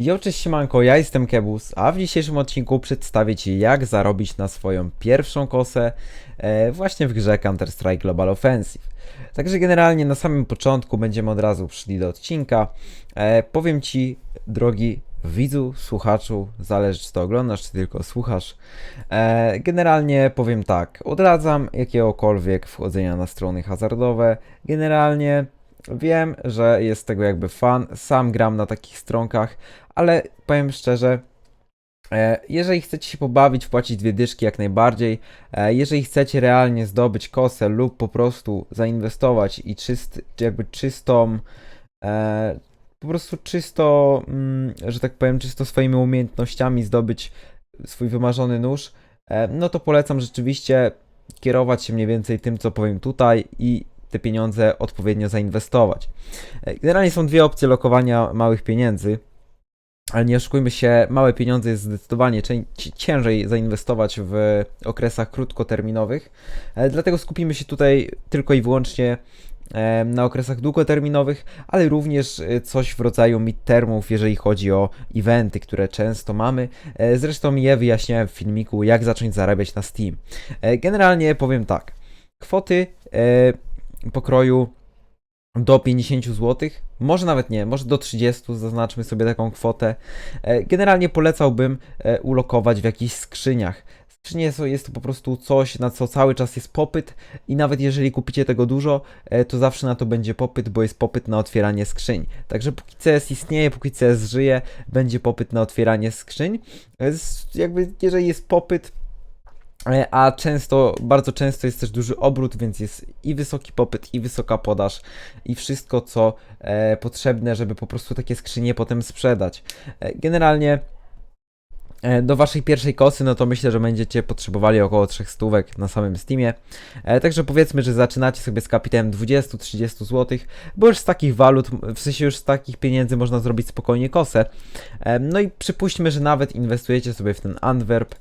Jo, cześć siemanko, ja jestem Kebus, a w dzisiejszym odcinku przedstawię Ci jak zarobić na swoją pierwszą kosę e, właśnie w grze Counter-Strike Global Offensive. Także generalnie na samym początku będziemy od razu szli do odcinka. E, powiem Ci, drogi widzu, słuchaczu, zależy czy to oglądasz, czy tylko słuchasz. E, generalnie powiem tak, odradzam jakiegokolwiek wchodzenia na strony hazardowe. Generalnie Wiem, że jest tego jakby fan, sam gram na takich stronkach, ale powiem szczerze, e, jeżeli chcecie się pobawić, wpłacić dwie dyszki jak najbardziej, e, jeżeli chcecie realnie zdobyć kosę lub po prostu zainwestować i czyst, jakby czystą, e, po prostu czysto, mm, że tak powiem, czysto swoimi umiejętnościami zdobyć swój wymarzony nóż, no to polecam rzeczywiście kierować się mniej więcej tym, co powiem tutaj i te pieniądze odpowiednio zainwestować. Generalnie są dwie opcje lokowania małych pieniędzy, ale nie oszukujmy się, małe pieniądze jest zdecydowanie cię- ci- ciężej zainwestować w okresach krótkoterminowych, e, dlatego skupimy się tutaj tylko i wyłącznie e, na okresach długoterminowych, ale również e, coś w rodzaju midtermów, jeżeli chodzi o eventy, które często mamy. Zresztą je wyjaśniałem w filmiku, jak zacząć zarabiać na Steam. Generalnie powiem tak, kwoty pokroju do 50 zł, może nawet nie, może do 30, zaznaczmy sobie taką kwotę. E, Generalnie polecałbym e, ulokować w jakichś skrzyniach. Skrzynie jest to po prostu coś, na co cały czas jest popyt i nawet jeżeli kupicie tego dużo, e, to zawsze na to będzie popyt, bo jest popyt na otwieranie skrzyń. Także póki CS istnieje, póki CS żyje, będzie popyt na otwieranie skrzyń. Jakby jeżeli jest popyt, A często, bardzo często jest też duży obrót, więc jest i wysoki popyt, i wysoka podaż, i wszystko, co e, potrzebne, żeby po prostu takie skrzynie potem sprzedać. E, generalnie e, do waszej pierwszej kosy, no to myślę, że będziecie potrzebowali około 300 stówek na samym Steamie. E, także powiedzmy, że zaczynacie sobie z kapitałem 20-30 zł, bo już z takich walut, w sensie już z takich pieniędzy można zrobić spokojnie kosę. E, no i przypuśćmy, że nawet inwestujecie sobie w ten Antwerp,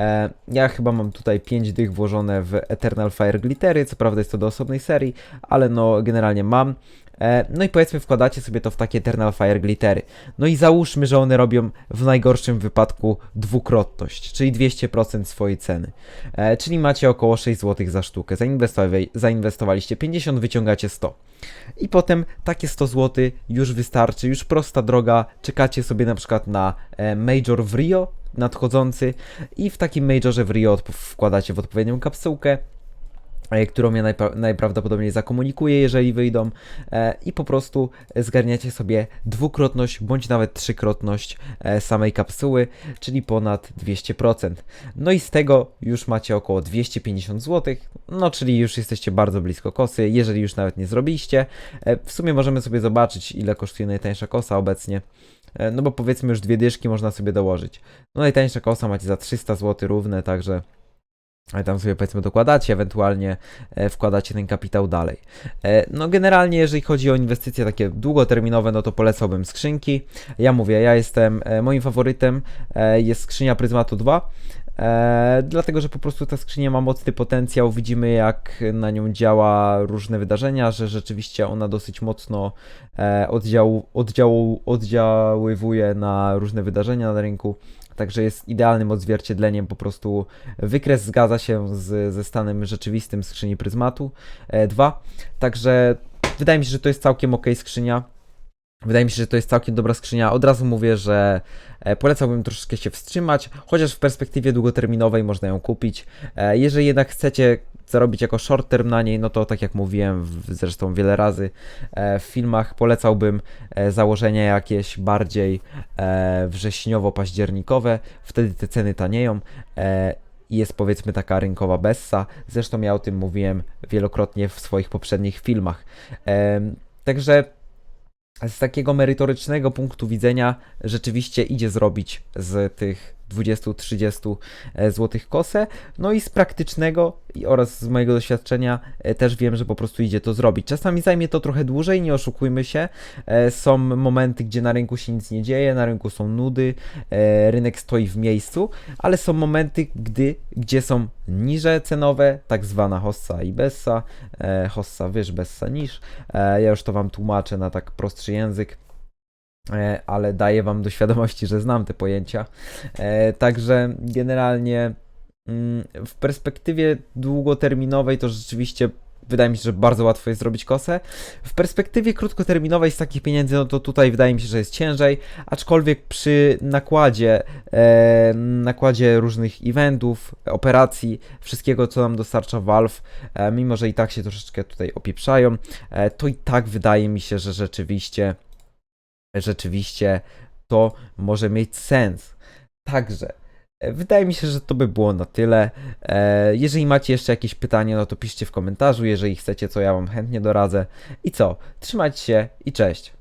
E, ja chyba mam tutaj 5 dych włożone w Eternal Fire Glittery, co prawda jest to do osobnej serii, ale no generalnie mam. E, no i powiedzmy wkładacie sobie to w takie Eternal Fire Glittery. No i załóżmy, że one robią w najgorszym wypadku dwukrotność, czyli 200% swojej ceny. E, czyli macie około 6 zł za sztukę. Zainwestowa- zainwestowaliście 50, wyciągacie 100. I potem takie 100 zł już wystarczy, już prosta droga. Czekacie sobie na przykład na e, Major w Rio nadchodzący i w takim Majorze w Rio wkładacie w odpowiednią kapsułkę, którą ja najprawdopodobniej zakomunikuję, jeżeli wyjdą e, i po prostu zgarniacie sobie dwukrotność bądź nawet trzykrotność e, samej kapsuły, czyli ponad 200%. No i z tego już macie około 250 zł, no czyli już jesteście bardzo blisko kosy, jeżeli już nawet nie zrobiliście. E, w sumie możemy sobie zobaczyć, ile kosztuje najtańsza kosa obecnie. E, No bo powiedzmy już dwie dyszki można sobie dołożyć. No najtańsza kosa macie za 300 zł równe, także e, tam sobie powiedzmy dokładacie, ewentualnie e, wkładacie ten kapitał dalej. E, No generalnie jeżeli chodzi o inwestycje takie długoterminowe, no to polecałbym skrzynki. Ja mówię, ja jestem, e, moim faworytem jest skrzynia Pryzmatu 2. E, dlatego, że po prostu ta skrzynia ma mocny potencjał, widzimy jak na nią działa różne wydarzenia, że rzeczywiście ona dosyć mocno e, oddział, oddział, oddziaływuje na różne wydarzenia na rynku. Także jest idealnym odzwierciedleniem, po prostu wykres zgadza się z, ze stanem rzeczywistym skrzyni Pryzmatu 2. Także wydaje mi się, że to jest całkiem ok skrzynia. Wydaje mi się, że to jest całkiem dobra skrzynia. Od razu mówię, że e, polecałbym troszeczkę się wstrzymać, chociaż w perspektywie długoterminowej można ją kupić. E, Jeżeli jednak chcecie zarobić jako short term na niej, no to tak jak mówiłem zresztą wiele razy e, w filmach, polecałbym założenia jakieś bardziej wrześniowo-październikowe, wtedy te ceny tanieją. I jest powiedzmy taka rynkowa bessa. Zresztą ja o tym mówiłem wielokrotnie w swoich poprzednich filmach. Także z takiego merytorycznego punktu widzenia rzeczywiście idzie zrobić z tych 20-30 zł kosę. No i z praktycznego oraz z mojego doświadczenia e, też wiem, że po prostu idzie to zrobić. Czasami zajmie to trochę dłużej, nie oszukujmy się. E, Są momenty, gdzie na rynku się nic nie dzieje, na rynku są nudy, e, rynek stoi w miejscu, ale są momenty, gdy, gdzie są niże cenowe, tak zwana hossa i bessa, e, hossa wyż, bessa niż. E, Ja już to Wam tłumaczę na tak prostszy język. E, ale daję wam do świadomości, że znam te pojęcia. E, Także generalnie mm, w perspektywie długoterminowej to rzeczywiście wydaje mi się, że bardzo łatwo jest zrobić kosę. W perspektywie krótkoterminowej z takich pieniędzy, no to tutaj wydaje mi się, że jest ciężej, aczkolwiek przy nakładzie, e, nakładzie różnych eventów, operacji, wszystkiego co nam dostarcza Valve, e, mimo że i tak się troszeczkę tutaj opieprzają, e, to i tak wydaje mi się, że rzeczywiście, rzeczywiście to może mieć sens. Także e, wydaje mi się, że to by było na tyle. E, Jeżeli macie jeszcze jakieś pytania, no to piszcie w komentarzu. Jeżeli chcecie, to ja wam chętnie doradzę. I co? Trzymajcie się i cześć.